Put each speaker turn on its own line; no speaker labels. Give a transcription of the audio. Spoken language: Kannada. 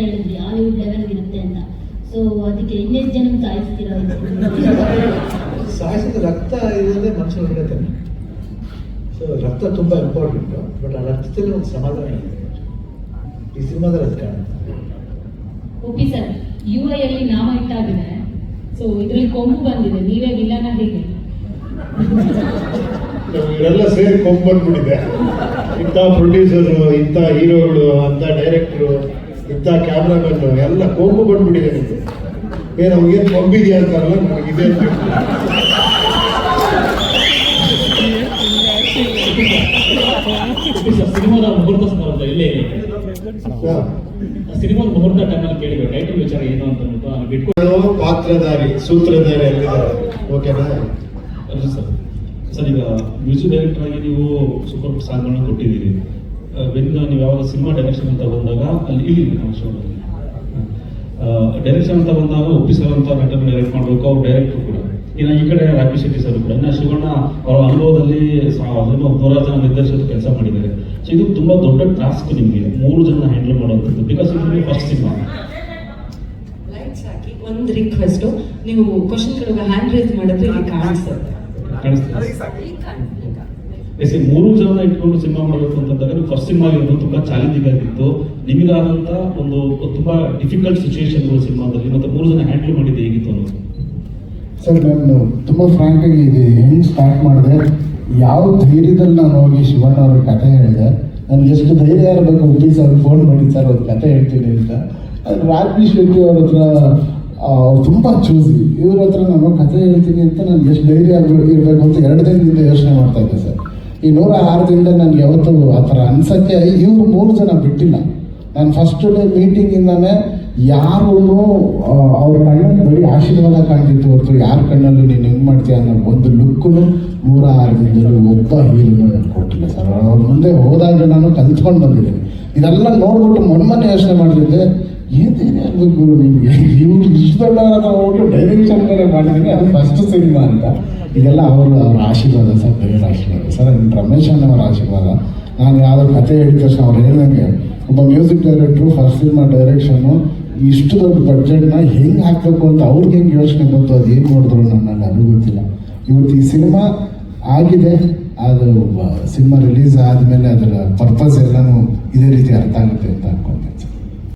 ಹೇಳಿದ್ರಿ ಹಾಲಿವುಡ್ ಲೆವೆಲ್ ಇರುತ್ತೆ ಅಂತ. ಸೊ ಅದಕ್ಕೆ ಇನ್ನೆಷ್ಟು ಜನ ಸಾಯಿಸ್ತೀರಾ
ಸಾಯಿಸಿದ ರಕ್ತ ಇರೋದೇ ಮನುಷ್ಯ ಒಳ್ಳೆತನ ಸೊ ರಕ್ತ ತುಂಬ ಇಂಪಾರ್ಟೆಂಟ್ ಬಟ್ ಆ ರಕ್ತದಲ್ಲಿ ಒಂದು ಸಮಾಧಾನ ಇದೆ. ಈ ಸಿನಿಮಾದಲ್ಲಿ ಅದು ಕಾಣುತ್ತೆ.
ಓಪಿ ಸರ್ ಯು ಐ ಅಲ್ಲಿ ನಾಮ ಇಟ್ಟಾಗಿದೆ. ಸೊ ಇದರಲ್ಲಿ ಕೊಂಬು ಬಂದಿದೆ. ನೀವೇ ವಿಲನ ಹೇಗೆ
ಇವರೆಲ್ಲ ಸೇರಿ ಕೊಂಬಂದ್ಬಿಟ್ಟಿದೆ ಇಂಥ ಪ್ರೊಡ್ಯೂಸರು ಇಂಥ ಹೀರೋಗಳು ಅಂಥ ಡೈರೆಕ್ಟ್ರು ಇಂಥ ಕ್ಯಾಮ್ರಾಮನ್ ಎಲ್ಲ ಕೊಂಬು ಬಂದ್ಬಿಟ್ಟಿದೆ ನಿಮಗೆ. ಏ ನಮಗೇನು ಕೊಂಬಿದೆಯಾ ಅಂತಾರಲ್ಲ ನನಗಿದೆ
ಸಿನಿಮಾದ ಮುಹೂರ್ತ ಸಂದರ್ಭ ಇಲ್ಲೇ ಇದೆ. ಸಿನಿಮಾದ ಮುಹೂರ್ತ ಟೈಮಲ್ಲಿ ಕೇಳಿದ್ರು ಟೈಟಲ್ ವಿಚಾರ ಏನು ಅಂತ ಬಿಟ್ಕೊಂಡು
ಪಾತ್ರಧಾರಿ ಸೂತ್ರಧಾರಿ ಅಲ್ಲಿದ್ದಾರೆ ಓಕೆನಾ
ಸರ್ ಈಗ ಮ್ಯೂಸಿಕ್ ಡೈರೆಕ್ಟರ್ ಆಗಿ ನೀವು ಸೂಪರ್ ಸಾಂಗ್ಗಳನ್ನ ಕೊಟ್ಟಿದ್ದೀರಿ. ವೆನ್ ನೀವು ಯಾವಾಗ ಸಿನಿಮಾ ಡೈರೆಕ್ಷನ್ ಅಂತ ಬಂದಾಗ ಅಲ್ಲಿ ಇಲ್ಲಿ ನಮ್ಮ ಡೈರೆಕ್ಷನ್ ಅಂತ ಬಂದಾಗ ಒಪ್ಪಿ ಸರ್ ಅಂತ ನಟನ ಡೈರೆಕ್ಟ್ ಮಾಡಬೇಕು ಅವ್ರು ಡೈರೆಕ್ಟರ್ ಕೂಡ. ಇನ್ನು ಈ ಕಡೆ ರಾಕೇಶ್ ಶೆಟ್ಟಿ ಸರ್ ಕೂಡ. ಇನ್ನು ಶಿವಣ್ಣ ಅವರ ಅನುಭವದಲ್ಲಿ ಅದನ್ನು ನೂರಾರು ಜನ ನಿರ್ದೇಶಕರು ಕೆಲಸ ಮಾಡಿದ್ದಾರೆ. ಸೊ ಇದು ತುಂಬ ದೊಡ್ಡ ಟಾಸ್ಕ್ ನಿಮಗೆ. ಮೂರು ಜನ ಹ್ಯಾಂಡಲ್ ಮಾಡುವಂಥದ್ದು. ಬಿಕಾಸ್ ಇದು ಫಸ್ಟ್ ಸಿನಿಮಾ.
ಒಂದು ರಿಕ್ವೆಸ್ಟ್ ನೀವು ಕ್ವಶನ್ ಕಡೆಗೆ ಹ್ಯಾಂಡ್ ರೇಸ್ ಮಾಡಿದ್ರೆ ಇಲ್ಲಿ ಕಾಣಿಸುತ್ತೆ.
ಕಾಣಿಸ್ತದೆ. ಎಸ್ ಮೂರು ಜನ ಇಟ್ಕೊಂಡು ಸಿನಿಮಾ ಮಾಡಬೇಕು ಅಂತಂದಾಗ ಫಸ್ಟ್ ಸಿನಿಮಾ ಆಗಿರೋದು ತುಂಬಾ ಚಾಲೆಂಜಿಂಗ್ ಆಗಿತ್ತು ನಿಮಗಾದಂತ ಒಂದು ತುಂಬಾ ಡಿಫಿಕಲ್ಟ್ ಸಿಚುವೇಶನ್ಗಳು ಸಿನಿಮಾದಲ್ಲಿ ಮತ್ತೆ ಮೂರು ಜನ ಹ್ಯಾಂಡಲ್ ಮಾಡಿದ್ದು ಹೇಗಿತ್ತು ಅನ್ನೋದು?
ಸರ್, ನಾನು ತುಂಬ ಫ್ರಾಂಕ್ ಆಗಿ ಇದೆ ಹೆಂಗೆ ಸ್ಟಾರ್ಟ್ ಮಾಡಿದೆ, ಯಾವ ಧೈರ್ಯದಲ್ಲಿ ನಾನು ಹೋಗಿ ಶಿವಣ್ಣ ಅವ್ರ ಕಥೆ ಹೇಳಿದೆ, ನನ್ಗೆ ಎಷ್ಟು ಧೈರ್ಯ ಇರಬೇಕು ಉಪ್ಪಿ ಸರ್ ಫೋನ್ ಮಾಡಿ ಸರ್ ಒಂದು ಕಥೆ ಹೇಳ್ತೀನಿ ಅಂತ. ಅದು ರಾಜ್ವಿ ಶೆಟ್ಟಿ ಅವ್ರ ಹತ್ರ ತುಂಬ ಚೂಸಿ ಇವ್ರ ಹತ್ರ ನಾನು ಕಥೆ ಹೇಳ್ತೀನಿ ಅಂತ ನಾನು ಎಷ್ಟು ಧೈರ್ಯ ಇರಬೇಕು ಅಂತ ಎರಡು ದಿನದಿಂದ ಯೋಚನೆ ಮಾಡ್ತಾ ಇದ್ದೆ ಸರ್. ಈ ನೂರ ಆರು ದಿನದಲ್ಲಿ ನನಗೆ ಯಾವತ್ತೂ ಆ ಥರ ಅನ್ಸಕ್ಕೆ ಇವರು ಮೂರು ಜನ ಬಿಟ್ಟಿಲ್ಲ. ನಾನು ಫಸ್ಟ್ ಡೇ ಮೀಟಿಂಗಿಂದನೇ ಯಾರೂ ಅವ್ರ ಕಣ್ಣಲ್ಲಿ ಬರೀ ಆಶೀರ್ವಾದ ಕಾಣ್ತಿತ್ತು ಹೊರತು ಯಾರ ಕಣ್ಣಲ್ಲಿ ನೀನು ಹೆಂಗೆ ಮಾಡ್ತೀಯ ಅನ್ನೋ ಒಂದು ಲುಕ್ಕು ನೂರ ಆರು ದಿನದಲ್ಲಿ ಒಬ್ಬ ನನಗೆ ಕೊಟ್ಟಿಲ್ಲ ಸರ್. ಅವ್ರ ಮುಂದೆ ಹೋದಾಗ ನಾನು ಕಲ್ತ್ಕೊಂಡು ಬಂದಿದ್ದೀನಿ. ಇದೆಲ್ಲ ನೋಡ್ಬಿಟ್ಟು ಮೊನ್ನೆ ಯೋಚನೆ ಮಾಡ್ತಿದ್ದೆ ಏನೇನು ಗುರು ನಿಮಗೆ? ಇವ್ರು ಇಷ್ಟು ದೊಡ್ಡವರ ಡೈರೆಕ್ಷನ್ ಮಾಡಿದ್ರೆ ಮಾಡಿದ್ದೀನಿ ಅದು ಫಸ್ಟ್ ಸಿನಿಮಾ ಅಂತ. ಇದೆಲ್ಲ ಅವರು ಅವರ ಆಶೀರ್ವಾದ, ಸರ್ ದೇವರ ಆಶೀರ್ವಾದ. ಸರ್ ರಮೇಶ್ ಅಣ್ಣವರ ಆಶೀರ್ವಾದ. ನಾನು ಯಾವುದೋ ಕತೆ ಹೇಳಿದ ತಕ್ಷಣ ಅವ್ರು ಹೇಳಿದಂಗೆ ಒಬ್ಬ music director first cinema direction ಇಷ್ಟು ದೊಡ್ಡ ಬಡ್ಜೆಟ್ನ ಹೆಂಗೆ ಹಾಕಬೇಕು ಅಂತ ಅವ್ರಿಗೆ ಹೆಂಗೆ ಯೋಚನೆ ಬಂತು, ಅದು ಏನು ನೋಡಿದ್ರು ನನ್ನ ಅದು ಗೊತ್ತಿಲ್ಲ. ಇವತ್ತು ಈ ಸಿನಿಮಾ ಆಗಿದೆ, ಅದು ಸಿನಿಮಾ ರಿಲೀಸ್ ಆದಮೇಲೆ ಅದರ ಪರ್ಪಸ್ ಎಲ್ಲನೂ ಇದೇ ರೀತಿ ಅರ್ಥ ಆಗುತ್ತೆ ಅಂತ ಅನ್ಕೊಂತೀನಿ